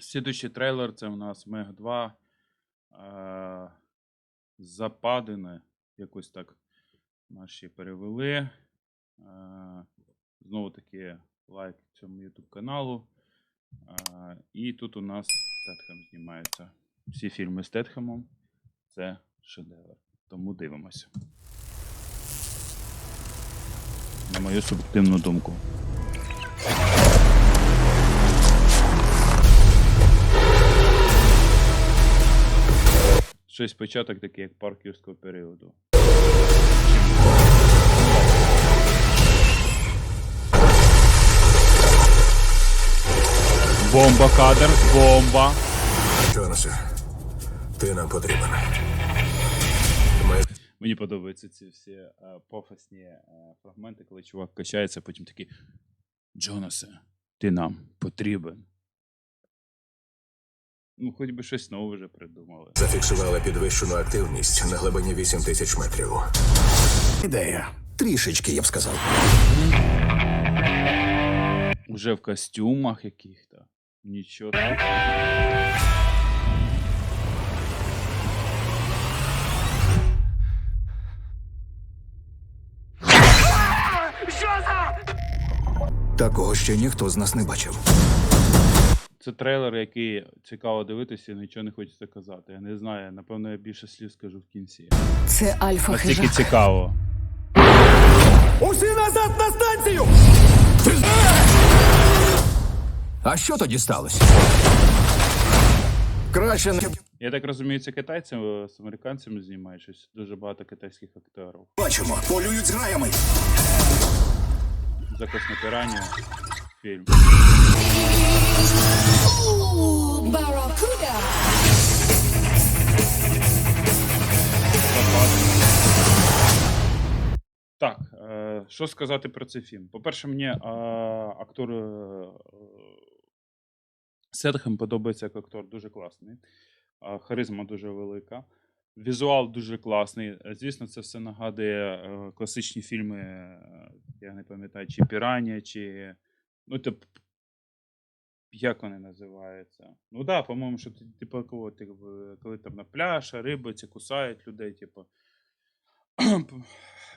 Слідуючий трейлер це у нас Мег 2. Е, Западини. Якось так наші перевели. Е, знову таки лайк цьому YouTube каналу. Е, і тут у нас Стетхем знімається. Всі фільми з Стетхемом це шедевр. Тому дивимося. На мою суб'єктивну думку. Щось початок такий, як парківського періоду. Бомба, кадр, бомба. Джонасе, ти нам потрібен. Ми Мені подобаються ці всі е, пафосні е, фрагменти, коли чувак качається, потім такий. Джонасе, ти нам потрібен. Ну, хоч би щось нове вже придумали. зафіксували підвищену активність на глибині 8 тисяч метрів. Ідея. Трішечки, я б сказав. Уже в костюмах яких-то. Нічого. так. Такого ще ніхто з нас не бачив. Це трейлер, який цікаво дивитися, нічого не хочеться казати. Я не знаю, напевно, я більше слів скажу в кінці. Це альфа Настільки хижак. цікаво. Усі назад на станцію! А що тоді сталося? Краще не Я так розумію, це китайці е, з американцями знімають щось. Дуже багато китайських акторів. бачимо. Полюють з граями. Закос на піранію. Фільм. Так, е, що сказати про цей фільм? По-перше, мені е, актор е, Сетхем подобається як актор, дуже класний. Е, харизма дуже велика. Візуал дуже класний. Звісно, це все нагадує е, класичні фільми, е, я не пам'ятаю, чи Піранія, чи. Ну, тип, як вони називаються? Ну так, да, по-моєму, що ти- типу, типу, коли там на пляж, риби ці кусають людей, типу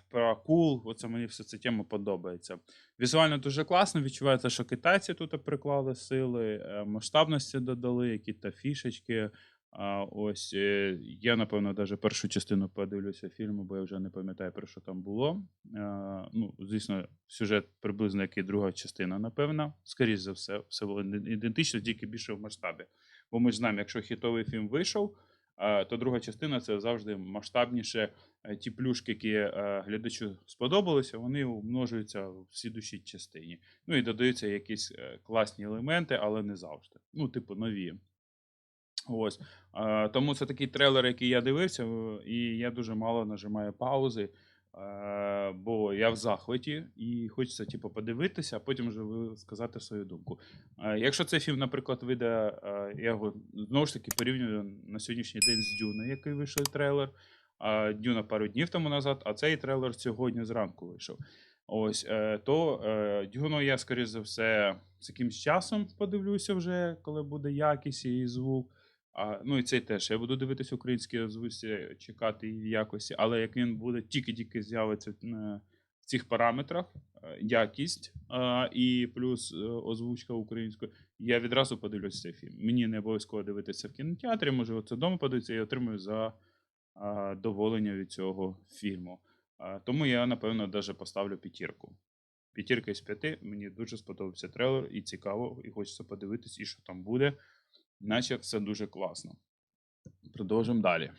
про акул. Оце мені все ця тема подобається. Візуально дуже класно. Відчувається, що китайці тут приклали сили, е, масштабності додали, які та фішечки. А, ось е, я, напевно, навіть першу частину подивлюся фільму, бо я вже не пам'ятаю, про що там було. А, ну, звісно, сюжет приблизно як і друга частина, напевно. Скоріше за все, все було ідентично, тільки більше в масштабі. Бо ми ж знаємо, якщо хітовий фільм вийшов, то друга частина це завжди масштабніше е, ті плюшки, які е, глядачу сподобалися, вони умножуються в слідущій частині. Ну і додаються якісь класні елементи, але не завжди. Ну, типу, нові. Ось. Е, Тому це такий трейлер, який я дивився, е, і я дуже мало нажимаю паузи. е, Бо я в захваті і хочеться типу, подивитися, а потім вже сказати свою думку. Якщо цей фільм, наприклад, вийде, я його знову ж таки порівнюю на сьогоднішній день з Дюна, який вийшов трейлер. Дюна пару днів тому назад, а цей трейлер сьогодні зранку вийшов. Ось то Дюну я, скоріш за все, з якимсь часом подивлюся вже, коли буде якість і звук. А, ну і цей теж. Я буду дивитися українські озвучці, чекати її в якості, але як він буде тільки-тільки з'явиться е, в цих параметрах, е, якість е, і плюс озвучка українською, я відразу подивлюся цей фільм. Мені не обов'язково дивитися в кінотеатрі, може, оце вдома подивитися і отримую за а, доволення від цього фільму. Тому я, напевно, навіть поставлю п'ятірку. П'ятірка із п'яти. Мені дуже сподобався трейлер, і цікаво, і хочеться подивитись, і що там буде. Наче все дуже класно. Продовжимо далі.